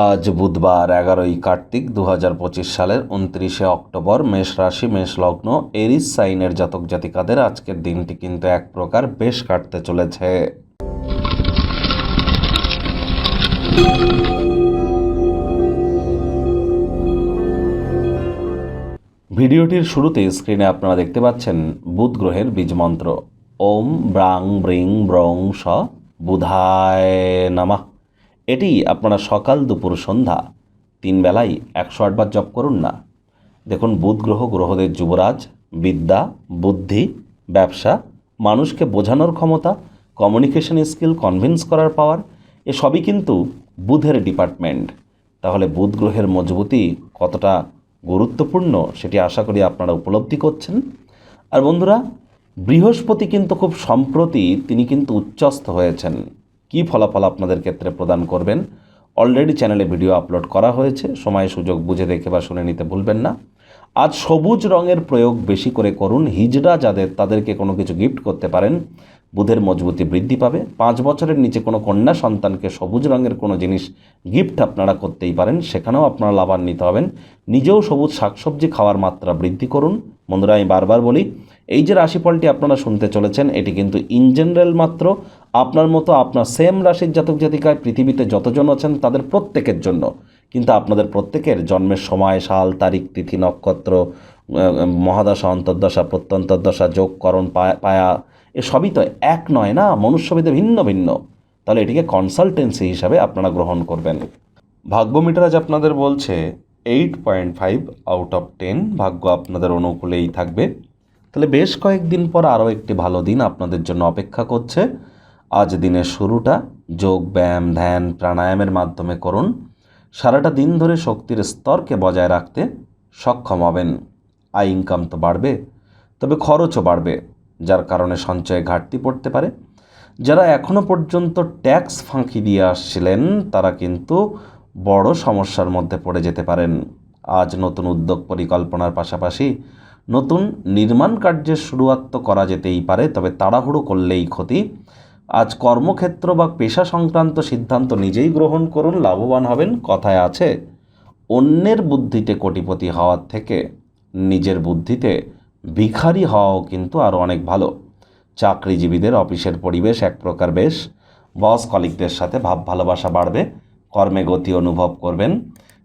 আজ বুধবার এগারোই কার্তিক দু হাজার পঁচিশ সালের উনত্রিশে অক্টোবর মেষ রাশি, মেষ লগ্ন, এরিস সাইনের জাতক জাতিকাদের আজকের দিনটি কিন্তু এক প্রকার বেশ কাটতে চলেছে। ভিডিওটির শুরুতে স্ক্রিনে আপনারা দেখতে পাচ্ছেন বুধ গ্রহের বীজ মন্ত্র। ওম ব্রাং ব্রিং ব্রং স বুধায় নামা। এটি আপনারা সকাল দুপুর সন্ধ্যা, তিন বেলায় একশো আটবার জপ করুন না। দেখুন বুধ গ্রহ, গ্রহদের যুবরাজ, বিদ্যা, বুদ্ধি, ব্যবসা, মানুষকে বোঝানোর ক্ষমতা কমিউনিকেশন স্কিল কনভিন্স করার পাওয়ার এসবই কিন্তু বুধের ডিপার্টমেন্ট তাহলে বুধ গ্রহের মজবুতি কতটা গুরুত্বপূর্ণ সেটি আশা করি আপনারা উপলব্ধি করছেন। আর বন্ধুরা, বৃহস্পতি কিন্তু খুব সম্প্রতি তিনি কিন্তু উচ্চস্থ হয়েছেন। কি ফলাফল আপনাদের ক্ষেত্রে প্রদান করবেন? অলরেডি চ্যানেলে ভিডিও আপলোড করা হয়েছে। সময়, সুযোগ বুঝে দেখে বা শুনে নিতে ভুলবেন না। আজ সবুজ রঙের প্রয়োগ বেশি করে করুন। হিজড়া যাদের, তাদেরকে কোনো কিছু গিফট করতে পারেন। বুধের মজবুতি বৃদ্ধি পাবে। পাঁচ বছরের নিচে কোনো কন্যা সন্তানকে সবুজ রঙের কোনো জিনিস গিফট আপনারা করতেই পারেন। সেখানেও আপনারা লাভান্বিত হবেন। নিজেও সবুজ শাকসবজি খাওয়ার মাত্রা বৃদ্ধি করুন। বন্ধুরা, আমি বারবার বলি এই যে রাশিফলটি আপনারা শুনতে চলেছেন, এটি কিন্তু ইন জেনারেল মাত্র। আপনার মতো আপনার সেম রাশির জাতক জাতিকায় পৃথিবীতে যতজন আছেন তাদের প্রত্যেকের জন্য। কিন্তু আপনাদের প্রত্যেকের জন্মের সময়, সাল, তারিখ, তিথি, নক্ষত্র মহাদশা, অন্তর্দশা, প্রত্যন্তর্দশা যোগকরণ পায়া এসবই তো এক নয় না মনুষ্যভেদে ভিন্ন ভিন্ন। তাহলে এটিকে কনসালটেন্সি হিসাবে আপনারা গ্রহণ করবেন। ভাগ্য মিটার আজ আপনাদের বলছে eight point five out of ten ভাগ্য আপনাদের অনুকূলেই থাকবে। তাহলে বেশ কয়েকদিন পর আরও একটি ভালো দিন আপনাদের জন্য অপেক্ষা করছে। আজ দিনের শুরুটা যোগ, ব্যায়াম, ধ্যান, প্রাণায়ামের মাধ্যমে করুন। সারাটা দিন ধরে শক্তির স্তরকে বজায় রাখতে সক্ষম হবেন। আয় ইনকাম তো বাড়বে, তবে খরচও বাড়বে, যার কারণে সঞ্চয়ে ঘাটতি পড়তে পারে। যারা এখনও পর্যন্ত ট্যাক্স ফাঁকি দিয়ে আসছিলেন, তারা কিন্তু বড় সমস্যার মধ্যে পড়ে যেতে পারেন। আজ নতুন উদ্যোগ পরিকল্পনার পাশাপাশি নতুন নির্মাণ কার্যের শুরুয়াত তো করা যেতেই পারে, তবে তাড়াহুড়ো করলেই ক্ষতি। আজ কর্মক্ষেত্র বা পেশা সংক্রান্ত সিদ্ধান্ত নিজেই গ্রহণ করুন, লাভবান হবেন, কথায় আছে। অন্যের বুদ্ধিতে কোটিপতি হওয়ার থেকে নিজের বুদ্ধিতে ভিখারি হওয়াও কিন্তু আরও অনেক ভালো। চাকরিজীবীদের অফিসের পরিবেশ এক প্রকার বেশ। বস কলিকদের সাথে ভাব ভালোবাসা বাড়বে, কর্মে গতি অনুভব করবেন।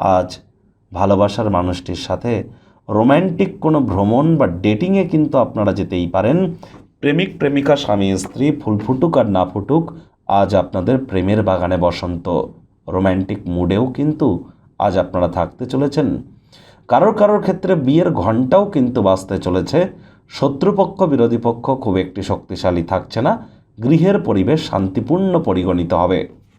আজ ভালোবাসার মানুষটির সাথে রোম্যান্টিক কোনো ভ্রমণ বা ডেটিংয়ে কিন্তু আপনারা যেতেই পারেন। প্রেমিক, প্রেমিকা, স্বামী, স্ত্রী, ফুল ফুটুক আর না ফুটুক, আজ আপনাদের প্রেমের বাগানে বসন্ত। রোম্যান্টিক মুডেও কিন্তু আজ আপনারা থাকতে চলেছেন। কারোর কারোর ক্ষেত্রে বিয়ের ঘণ্টাও কিন্তু বাঁচতে চলেছে। শত্রুপক্ষ, বিরোধী পক্ষ খুব একটি শক্তিশালী থাকছে না। গৃহের পরিবেশ শান্তিপূর্ণ পরিগণিত হবে।